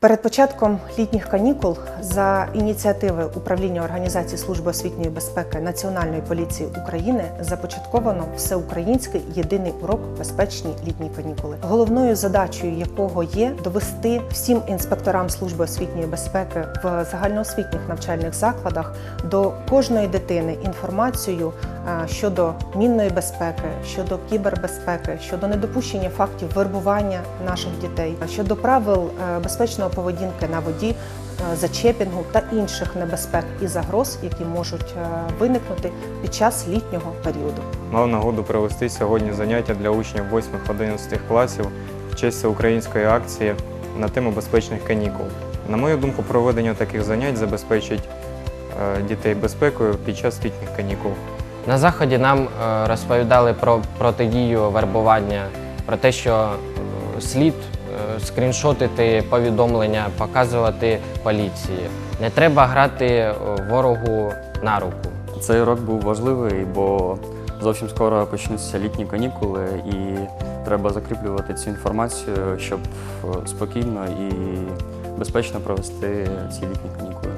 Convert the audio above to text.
Перед початком літніх канікул за ініціативи управління організації служби освітньої безпеки Національної поліції України започатковано всеукраїнський єдиний урок безпечні літні канікули, головною задачею якого є довести всім інспекторам служби освітньої безпеки в загальноосвітніх навчальних закладах до кожної дитини інформацію щодо мінної безпеки, щодо кібербезпеки, щодо недопущення фактів вербування наших дітей, щодо правил е, безпечної поведінки на воді, е, зачепінгу та інших небезпек і загроз, які можуть е, виникнути під час літнього періоду. Мав нагоду провести сьогодні заняття для учнів 8-11 класів в честь української акції на тему безпечних канікул. На мою думку, проведення таких занять забезпечить е, дітей безпекою під час літніх канікул. На заході нам е, розповідали про протидію вербування, про те, що е, слід е, скріншотити повідомлення, показувати поліції. Не треба грати ворогу на руку. Цей урок був важливий, бо зовсім скоро почнуться літні канікули, і треба закріплювати цю інформацію, щоб спокійно і безпечно провести ці літні канікули.